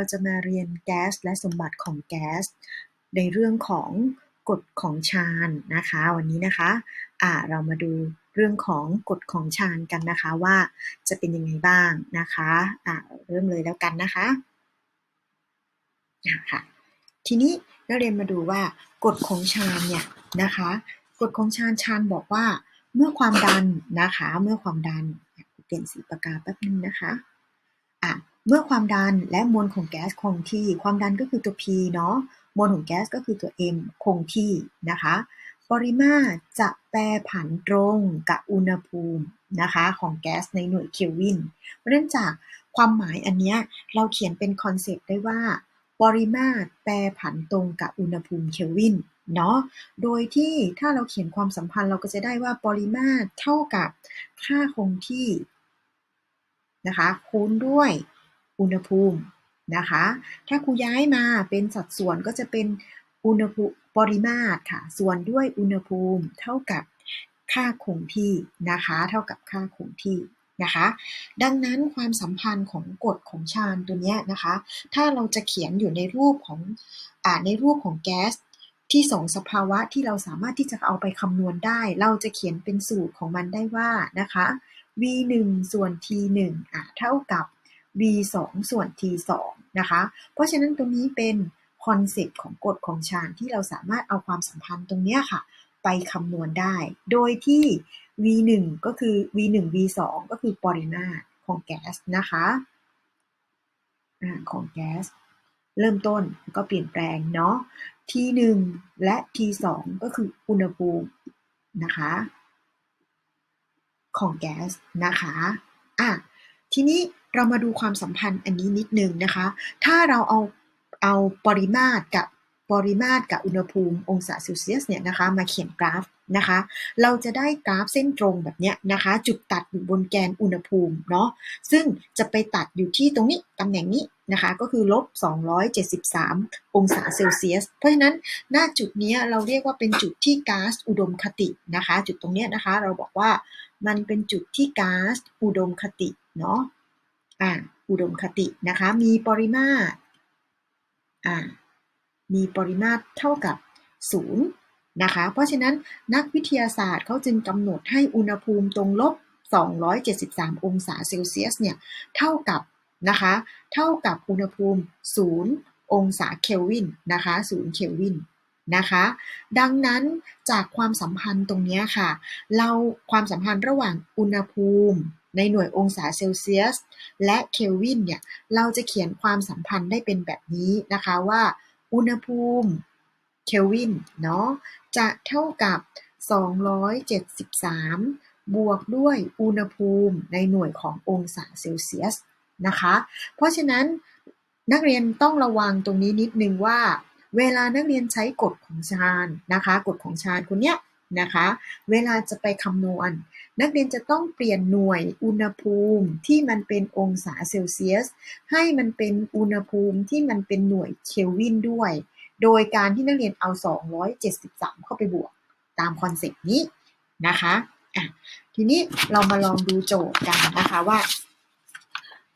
เราจะมาเรียนแก๊สและสมบัติของแก๊ส ในเรื่องของกฎของฌานนะคะ วันนี้นะคะอ่าเรามาดูเรื่องของกฎของฌานกันนะคะว่าจะเป็นยังไงบ้างนะคะอ่าเริ่มเลยแล้วกันนะคะค่ะทีนี้นักเรียนมาดูว่ากฎของฌานเนี่ยนะคะกฎของฌานฌานบอกว่าเมื่อความดันนะคะ เมื่อความดันเปลี่ยนสีปากกาแป๊บนึงนะคะอะเมื่อความดันและมวลของแก๊สคงที่ ความดันก็คือตัว P เนาะ มวลของแก๊สก็คือตัว M คงที่นะคะ ปริมาตรจะแปรผันตรงกับอุณหภูมินะคะของแก๊สในหน่วยเคลวิน เพราะนั้นจากความหมายอันเนี้ยเราเขียนเป็นคอนเซปต์ได้ว่า ปริมาตรแปรผันตรงกับอุณหภูมิเคลวินเนาะ โดยที่ถ้าเราเขียนความสัมพันธ์เราก็จะได้ว่าปริมาตรเท่ากับค่าคงที่นะคะคูณด้วย อุณหภูมินะคะ ถ้าครูย้ายมาเป็นสัดส่วนก็จะเป็นอุณหภูมิปริมาตรค่ะ ส่วนด้วยอุณหภูมิเท่ากับค่าคงที่นะคะ เท่ากับค่าคงที่นะคะ ดังนั้นความสัมพันธ์ของกฎของชานตัวนี้นะคะ ถ้าเราจะเขียนอยู่ในรูปของอในรูปของแก๊สที่สองสภาวะที่เราสามารถที่จะเอาไปคำนวณได้ เราจะเขียนเป็นสูตรของมันได้ว่านะคะ v 1ส่วน t 1อ่าเท่ากับ v 2ส่วน t 2นะคะ เพราะฉะนั้นตรงนี้เป็นคอนเซปต์ของกฎของชานที่เราสามารถเอาความสัมพันธ์ตรงนี้ค่ะ ไปคำนวณได้ โดยที่ v 1ก็คือ v 1 v 2ก็คือปริมาตรของแก๊สนะคะของแก๊สเริ่มต้นก็เปลี่ยนแปลงเนาะ t 1 และ t 2 ก็คืออุณหภูมินะคะ ของแก๊สนะคะ อะ ทีนี้เรามาดูความสัมพันธ์อันนี้นิดนึงนะคะ ถ้าเราเอาเอาปริมาตรกับปริมาตรกับอุณหภูมิองศาเซลเซียสเนี่ยนะคะมาเขียนกราฟนะคะ เราจะได้กราฟเส้นตรงแบบเนี้ยนะคะ จุดตัดอยู่บนแกนอุณหภูมิเนาะซึ่งจะไปตัดอยู่ที่ตรงนี้ตำแหน่งนี้นะคะก็คือลบ 273 องศาเซลเซียส เพราะฉะนั้นหน้าจุดนี้เราเรียกว่าเป็นจุดที่ก๊าซอุดมคตินะคะ จุดตรงนี้นะคะเราบอกว่า มันเป็นจุดที่ก๊าซอุดมคติเนาะอ่าอุดมคตินะคะ มีปริมาตรอ่ามีปริมาตรเท่ากับ0นะคะ เพราะฉะนั้นนักวิทยาศาสตร์เขาจึงกำหนดให้อุณหภูมิตรงลบ 273 องศาเซลเซียสเนี่ยเท่ากับนะคะ เท่ากับอุณหภูมิ 0 องศาเคลวินนะคะ 0 เคลวิน นะคะ ดังนั้นจากความสัมพันธ์ตรงนี้ค่ะ เราความสัมพันธ์ระหว่างอุณหภูมิในหน่วยองศาเซลเซียส และเคลวินเนี่ยเราจะเขียนความสัมพันธ์ได้เป็นแบบนี้นะคะว่าอุณหภูมิเคลวินเนาะจะเท่ากับ 273 บวกด้วยอุณหภูมิในหน่วยขององศาเซลเซียสนะคะ เพราะฉะนั้นนักเรียนต้องระวังตรงนี้นิดนึงว่า เวลานักเรียนใช้กฎของชาญนะคะกฎของชาญคนเนี้ยนะคะเวลาจะไปคำนวณ นักเรียนจะต้องเปลี่ยนหน่วยอุณหภูมิที่มันเป็นองศาเซลเซียส ให้มันเป็นอุณหภูมิที่มันเป็นหน่วยเคลวินด้วย โดยการที่นักเรียนเอา 273 เข้าไปบวกตามคอนเซปต์นี้นะคะะทีนี้เรามาลองดูโจทย์กันนะคะว่า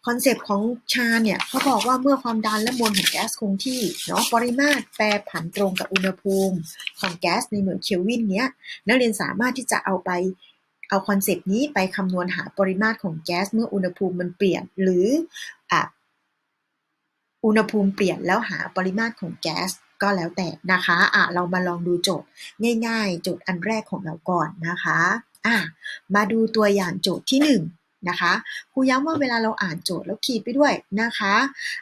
คอนเซปต์ของชาเนี่ยเขาบอกว่าเมื่อความดันและมวลของแก๊สคงที่เนาะปริมาตรแปรผันตรงกับอุณหภูมิของแก๊สในหน่วยเคลวินเนี้ยนักเรียนสามารถที่จะเอาไปเอาคอนเซปต์นี้ไปคำนวณหาปริมาตรของแก๊สเมื่ออุณหภูมิมันเปลี่ยน หรืออะอุณหภูมิเปลี่ยนแล้วหาปริมาตรของแก๊สก็แล้วแต่นะคะอะเรามาลองดูโจทย์ง่าย ๆ โจทย์อันแรกของเราก่อนนะคะอะมาดูตัวอย่างโจทย์ที่ 1 นะคะครูย้ำว่าเวลาเราอ่านโจทย์แล้วขีดไปด้วยนะคะ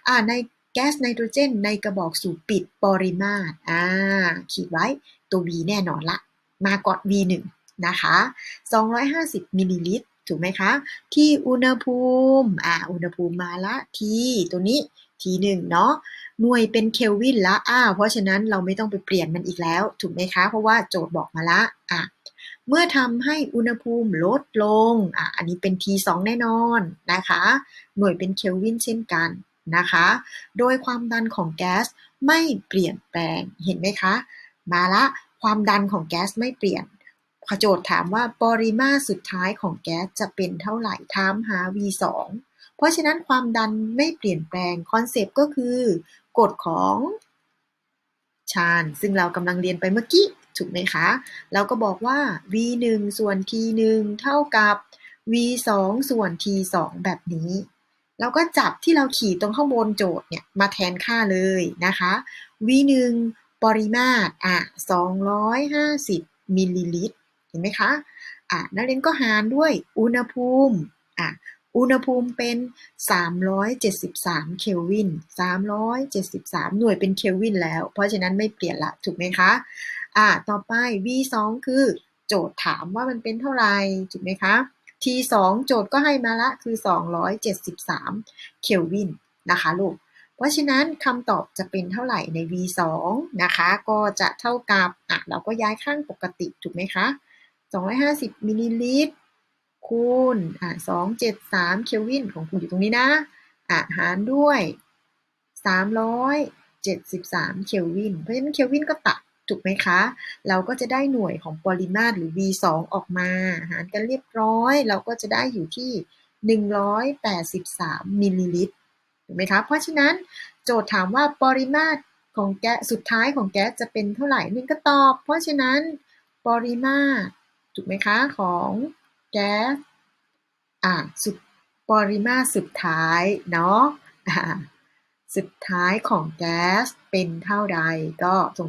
อ่าในแก๊สไนโตรเจนในกระบอกสูบปิดปริมาตรอ่าขีดไว้ตัว V แน่นอนละ มาก่อน V1 นะคะ 250มิลลิลิตรถูกไหมคะ ที่อุณหภูมิอ่าอุณหภูมิมาละที่ตัวนี้ทีหนึ่งเนาะหน่วยเป็นเคลวินละอ้าเพราะฉะนั้นเราไม่ต้องไปเปลี่ยนมันอีกแล้ว ถูกไหมคะ เพราะว่าโจทย์บอกมาละอะ เมื่อทำให้อุณหภูมิลดลงอะอันนี้เป็น T2 แน่นอนนะคะ หน่วยเป็นเคลวินเช่นกันนะคะ โดยความดันของแก๊สไม่เปลี่ยนแปลงเห็นไหมคะ มาละความดันของแก๊สไม่เปลี่ยนโจทย์ถามว่าปริมาตรสุดท้ายของแก๊สจะเป็นเท่าไหร่ถามหา V2 ราะฉะนั้นความดันไม่เปลี่ยนแปลงคอนเซปต์ก็คือกฎของชาญซึ่งเรากำลังเรียนไปเมื่อกี้ ถูกไหมคะ เราก็บอกว่า v 1ส่วน t 1เท่ากับ v 2ส่วน t 2แบบนี้ เราก็จับที่เราขีดตรงข้างบนโจทย์เนี่ยมาแทนค่าเลยนะคะ v 1ปริมาตรอะ250มิลลิลิตร เห็นไหมคะ อะนักเรียนก็หารด้วยอุณหภูมิอะอุณหภูมิเป็น 373 เคลวิน 373 หน่วยเป็นเคลวินแล้ว เพราะฉะนั้นไม่เปลี่ยนละ ถูกไหมคะ อ่าต่อไป V2 คือโจทย์ถามว่ามันเป็นเท่าไหร่ถูกไหมคะ T2 โจทย์ก็ให้มาละคือ 273 เคลวินนะคะลูก เพราะฉะนั้นคำตอบจะเป็นเท่าไหร่ใน V2 นะคะ ก็จะเท่ากับอะเราก็ย้ายข้างปกติถูกไหมคะ 250มิลลิลิตรคูณอ่าสองเจ็ดสามคลวินของคุณอยู่ตรงนี้นะอ่าหารด้วยสามร้อยเจ็ดสิบสามเคลวิน เพราะฉะนั้นเคลวินก็ตัด ถูกไหมคะ เราก็จะได้หน่วยของปริมาตรหรือ V2 ออกมาหารกันเรียบร้อย เราก็จะได้อยู่ที่ 183มิลลิลิตรถูกไหมคะ เพราะฉะนั้นโจทย์ถามว่าปริมาตรของแก๊สสุดท้ายของแก๊สจะเป็นเท่าไหร่นี่ก็ตอบ เพราะฉะนั้นปริมาตรถูกไหมคะของแก๊สอ่าสุดปริมาตรสุดท้ายเนาะสุดท้ายของแก๊สเป็นเท่าใดก็ส่ง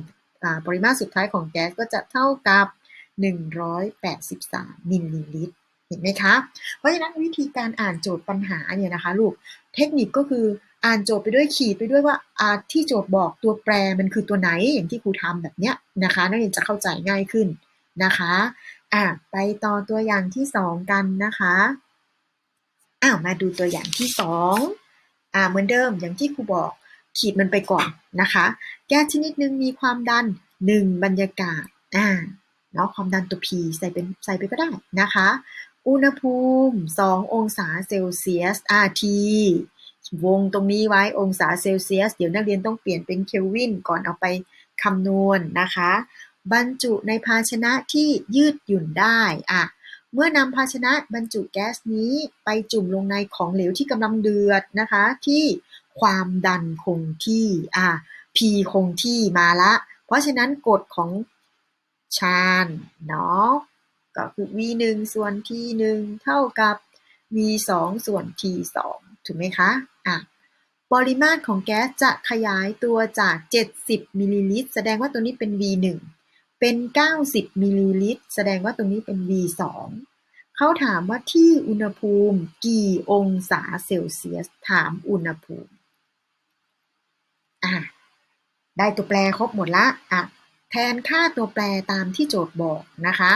ปริมาตรสุดท้ายของแก๊สก็จะเท่ากับ 183 มิลลิลิตร เห็นไหมคะ เพราะฉะนั้นวิธีการอ่านโจทย์ปัญหาเนี่ยนะคะลูก เทคนิคก็คืออ่านโจทย์ไปด้วยขีดไปด้วยว่าที่โจทย์บอกตัวแปรมันคือตัวไหนอย่างที่ครูทำแบบเนี้ยนะคะนักเรียนจะเข้าใจง่ายขึ้นนะคะอะไปต่อตัวอย่างที่สองกันนะคะอ้าวมาดูตัวอย่างที่สองอ่าเหมือนเดิมอย่างที่ครูบอก ขีดมันไปก่อนนะคะ แก๊สชนิดหนึ่งมีความดัน 1 บรรยากาศอ่าเนาะความดันตัว P ใส่เป็นใส่ไปก็ได้นะคะ อุณหภูมิ 2 องศาเซลเซียส RT วงตรงนี้ไว้องศาเซลเซียส เดี๋ยวนักเรียนต้องเปลี่ยนเป็นเคลวินก่อนเอาไปคำนวณนนะคะ บรรจุในภาชนะที่ยืดหยุ่นได้อะเมื่อนำภาชนะบรรจุแก๊สนี้ไปจุ่มลงในของเหลวที่กำลังเดือดนะคะ ที่ ความดันคงที่ อะ P คงที่มาละ เพราะฉะนั้นกฎของชาญเนาะก็คือ v 1ส่วน t 1เท่ากับ v 2ส่วน t 2ถูกไหมคะ อะ ปริมาตรของแก๊สจะขยายตัวจาก 70มิลลิลิตรแสดงว่าตัวนี้เป็น v 1เป็น 90มิลลิลิตรแสดงว่าตรงนี้เป็น V2 เขาถามว่าที่อุณหภูมิกี่องศาเซลเซียส ถามอุณหภูมิ ได้ตัวแปรครบหมดละอะแทนค่าตัวแปรตามที่โจทย์บอกนะคะ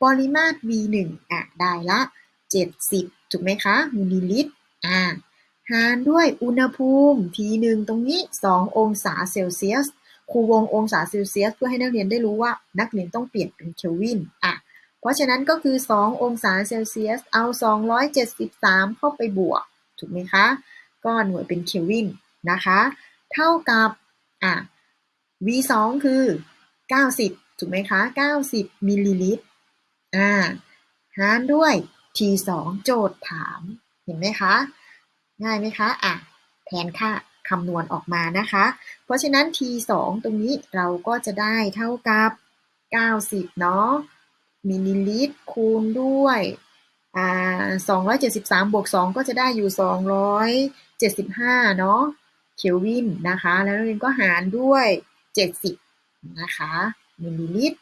ปริมาตร V1 อะได้ละ 70 ถูกไหมคะมิลลิลิตรอะหารด้วยอุณหภูมิ T1 ตรงนี้ 2 องศาเซลเซียสครูวงองศาเซลเซียส เพื่อให้นักเรียนได้รู้ว่านักเรียนต้องเปลี่ยนเป็นเคลวินอะเพราะฉะนั้นก็คือ 2 องศาเซลเซียส เอา 273 เข้าไปบวก ถูกไหมคะ ก็หน่วยเป็นเคลวินนะคะ เท่ากับอะ V2 คือ 90 ถูกไหมคะ 90 มิลลิลิตร อ่า หารด้วย T2 โจทย์ถาม เห็นไหมคะ ง่ายไหมคะ อะ แทนค่าคำนวณออกมานะคะ เพราะฉะนั้น t 2 ตรงนี้เราก็จะได้เท่ากับ 90 เนาะ มิลลิลิตร คูณด้วยอ่า273 บวก 2 ก็จะได้อยู่ 275 เนาะ เคลวินนะคะ แล้วเรียนก็หารด้วย 70นะคะมิลลิลิตร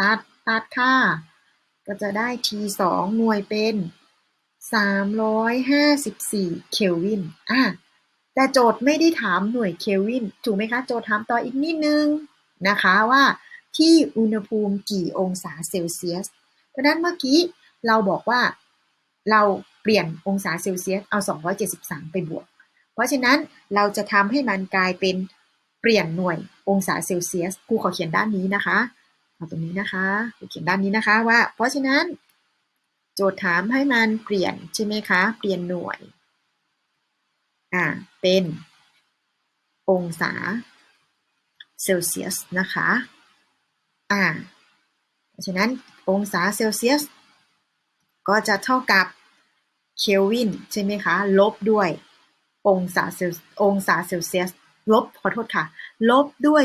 ตัดตัดค่า ก็จะได้ t 2หน่วยเป็น354เคลวินอะแต่โจทย์ไม่ได้ถามหน่วยเคลวิน ถูกไหมคะ โจทย์ถามต่ออีกนิดนึงนะคะว่าที่อุณหภูมิกี่องศาเซลเซียส เพราะนั้นเมื่อกี้เราบอกว่าเราเปลี่ยนองศาเซลเซียสเอา 273 ไปบวก เพราะฉะนั้นเราจะทำให้มันกลายเป็น ปลี่ยนหน่วยองศาเซลเซียสครูขอเขียนด้านนี้นะคะเอาตรงนี้นะคะเขียนด้านนี้นะคะว่า เพราะฉะนั้น โจทย์ถามให้มันเปลี่ยนใช่ไหมคะ เปลี่ยนหน่วยอ่าเป็นองศาเซลเซียสนะคะอ่าเพราะฉะนั้นองศาเซลเซียสก็จะเท่ากับเคลวินใช่ไหมคะ ลบด้วยองศาเซลองศาเซลเซียส ลบขอโทษค่ะ ลบด้วย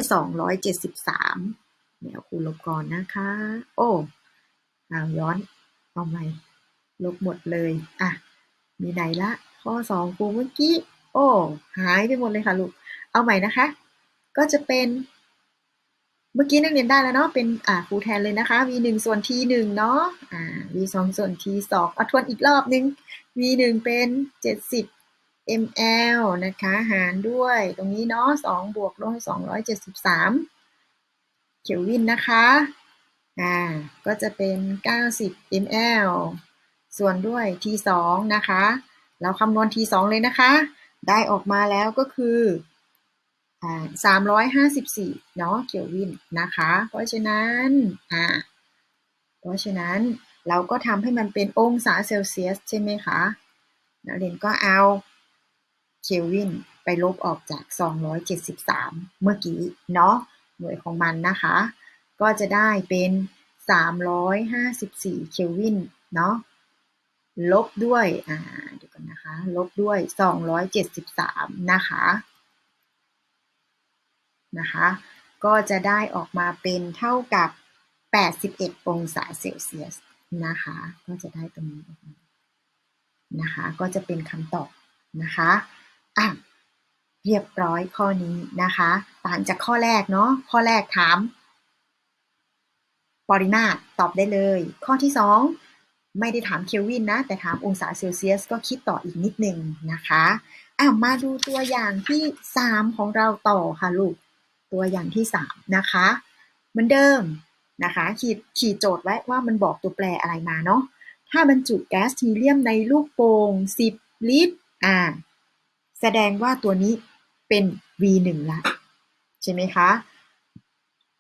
273 เดี๋ยวครูลบก่อนนะคะ โอ้เอาย้อนเอาใหม่ลบหมดเลย อะ มีไหนละ ข้อสองครูเมื่อกี้ โอ้ หายไปหมดเลยค่ะลูก เอาใหม่นะคะ ก็จะเป็น เมื่อกี้นักเรียนได้แล้วเนาะ เป็น อ่าครูแทนเลยนะคะ v 1ส่วน t 1เนาะ อ่า v 2ส่วน t 2เอาทวนอีกรอบนึง v 1เป็น 70 ml นะคะ หารด้วยตรงนี้เนาะ2บวกด้วย273เคลวินนะคะ อ่า ก็จะเป็น 90 ml ส่วนด้วย t 2 นะคะ เราคำนวณ t 2 เลยนะคะ ได้ออกมาแล้วก็คืออ่า354 เนาะเคลวินนะคะ เพราะฉะนั้น อ่า เพราะฉะนั้นเราก็ทำให้มันเป็นองศาเซลเซียสใช่ไหมคะ นักเรียนก็เอา เคลวิน ไปลบออกจาก 273 เมื่อกี้เนาะหน่วยของมันนะคะ ก็จะได้เป็น 354 เคลวินเนาะลบด้วยอ่าเดี๋ยวกันนะคะ ลบด้วย 273 นะคะนะคะ ก็จะได้ออกมาเป็นเท่ากับ 81 องศาเซลเซียสนะคะ ก็จะได้ตรงนี้นะคะ ก็จะเป็นคำตอบนะคะ อะเรียบร้อยข้อนี้นะคะต่างจากข้อแรกเนาะข้อแรกถาม ปริมาตรตอบได้เลย ข้อที่ 2 ไม่ได้ถามเคลวินนะ แต่ถามองศาเซลเซียสก็คิดต่ออีกนิดนึงนะคะอะมาดูตัวอย่างที่ 3 ของเราต่อค่ะลูก ตัวอย่างที่ 3 นะคะเหมือนเดิมนะคะขีดขีดโจทย์ไว้ว่ามันบอกตัวแปรอะไรมาเนาะถ้าบรรจุแก๊สฮีเลียมในลูกโป่ง10 ลิตรอ่า แสดงว่าตัวนี้เป็น V1 ละใช่ไหมคะ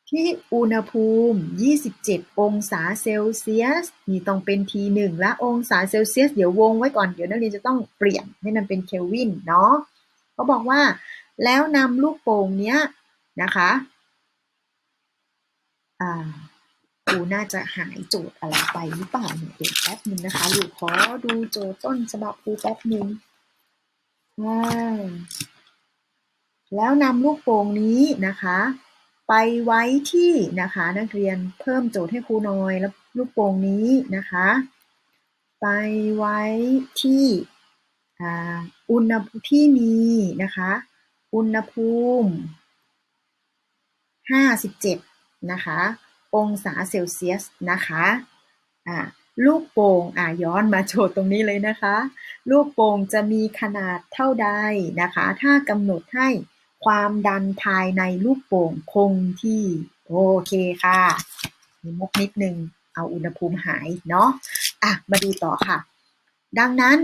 ที่อุณหภูมิ 27 องศาเซลเซียสนี่ต้องเป็น T1 และองศาเซลเซียส เดี๋ยววงไว้ก่อน เดี๋ยวนักเรียนจะต้องเปลี่ยนให้มันเป็นเคลวินเนาะเขาบอกว่าแล้วนำลูกโป่งเนี้ยนะคะอ่าครูน่าจะหายโจทย์อะไรไปหรือเปล่าเนี่ยเดี๋ยวแป๊บนึงนะคะลูกขอดูโจทย์ต้นฉบับครูแป๊บนึง ว้าวแล้วนำลูกโป่งนี้นะคะ ไปไว้ที่นะคะนักเรียนเพิ่มโจทย์ให้ครูหน่อยแล้วลูกโป่งนี้นะคะ ไปไว้ที่อุณหภูมิที่มีนะคะ อุณหภูมิ 57 นะคะ องศาเซลเซียสนะคะอ่า ลูกโป่งอ่าย้อนมาโจทย์ตรงนี้เลยนะคะ ลูกโป่งจะมีขนาดเท่าใดนะคะ ถ้ากำหนดให้ความดันภายในลูกโป่งคงที่โอเคค่ะ มีมุกนิดนึง เอาอุณหภูมิหายเนาะอะมาดูต่อค่ะ ดังนั้น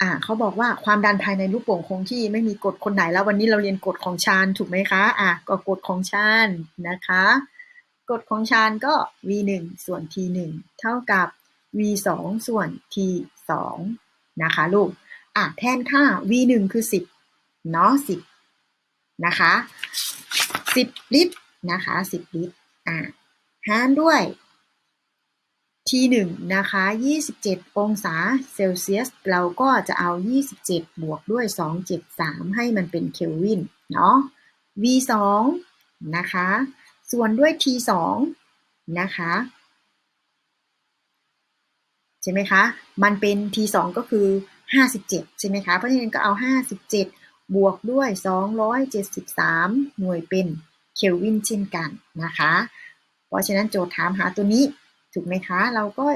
อ่าเขาบอกว่าความดันภายในลูกโป่งคงที่ไม่มีกฎคนไหนแล้ววันนี้เราเรียนกฎของชานถูกไหมคะอะก็กฎของชานนะคะ กฎของชานก็ v 1ส่วน t 1เท่ากับ v 2ส่วน t 2นะคะลูกอะแทนค่า v 1คือ10เนาะ10นะคะ10ลิตรนะคะ10ลิตรอะหารด้วย T 1นะคะ27องศาเซลเซียส เราก็จะเอา27บวกด้วย273ให้มันเป็นเคลวินเนาะ V 2นะคะส่วนด้วย T 2นะคะ ใช่ไหมคะ มันเป็น T 2 ก็คือ 57 ใช่ไหมคะ เพราะฉะนั้นก็เอา 57 บวกด้วย 273 หน่วยเป็นเคลวินเช่นกันนะคะ เพราะฉะนั้นโจทย์ถามหาตัวนี้ถูกไหมคะ เราก็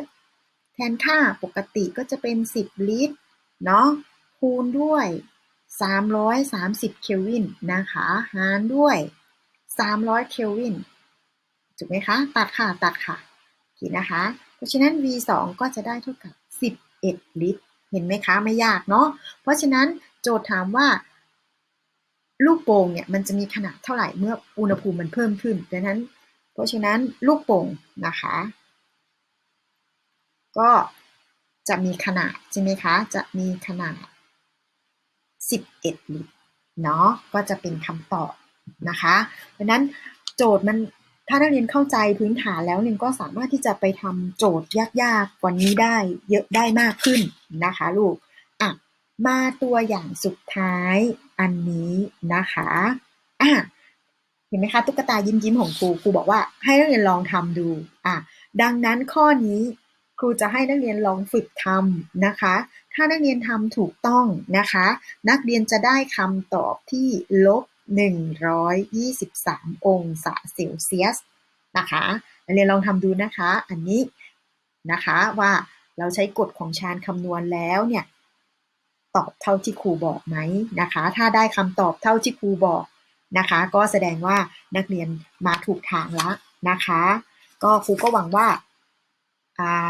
แทนค่าปกติก็จะเป็น 10 ลิตรเนาะคูณด้วย 330 เคลวินนะคะ หารด้วย 300 เคลวินถูกไหมคะ ตัดค่ะ ตัดค่ะ ขีดนะคะ เพราะฉะนั้น V 2ก็จะได้เท่ากับ 11 ลิตร เห็นไหมคะ ไม่ยากเนาะ เพราะฉะนั้นโจทย์ถามว่า ลูกโป่งเนี่ยมันจะมีขนาดเท่าไหร่เมื่ออุณหภูมิมันเพิ่มขึ้น ดังนั้น เพราะฉะนั้นลูกโป่งนะคะ ก็จะมีขนาดใช่ไหมคะ จะมีขนาด 11 ลิตร เนาะ ก็จะเป็นคำตอบนะคะ เพราะนั้นโจทย์มัน ถ้านักเรียนเข้าใจพื้นฐานแล้วเรียก็สามารถที่จะไปทำโจทย์ยากๆกว่านี้ได้เยอะได้มากขึ้นนะคะลูกอะมาตัวอย่างสุดท้ายอันนี้นะคะอะเห็นไหมคะตุ๊กตายิ้มยิ้มๆของครูครูบอกว่าให้นักเรียนลองทำดูอะดังนั้นข้อนี้ครูจะให้นักเรียนลองฝึกทำนะคะ ถ้านักเรียนทำถูกต้องนะคะ นักเรียนจะได้คำตอบที่ลบ 123องศาเซลเซียสนะคะนักเรียนลองทำดูนะคะ อันนี้นะคะว่าเราใช้กฎของชานคำนวณแล้วเนี่ยตอบเท่าที่ครูบอกไหมนะคะ ถ้าได้คำตอบเท่าที่ครูบอกนะคะ ก็แสดงว่านักเรียนมาถูกทางแล้วนะคะ ก็ครูก็หวังว่าอ่า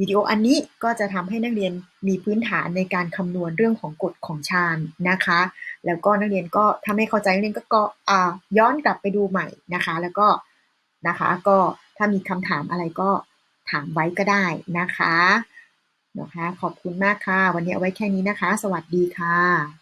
วิดีโออันนี้ก็จะทำให้นักเรียนมีพื้นฐานในการคำนวณเรื่องของกฎของชานนะคะ แล้วก็นักเรียนก็ถ้าไม่เข้าใจนักเรียนก็ก็อ่าย้อนกลับไปดูใหม่นะคะ แล้วก็นะคะก็ถ้ามีคำถามอะไรก็ถามไว้ก็ได้นะคะนะคะ ขอบคุณมากค่ะ วันนี้เอาไว้แค่นี้นะคะ สวัสดีค่ะ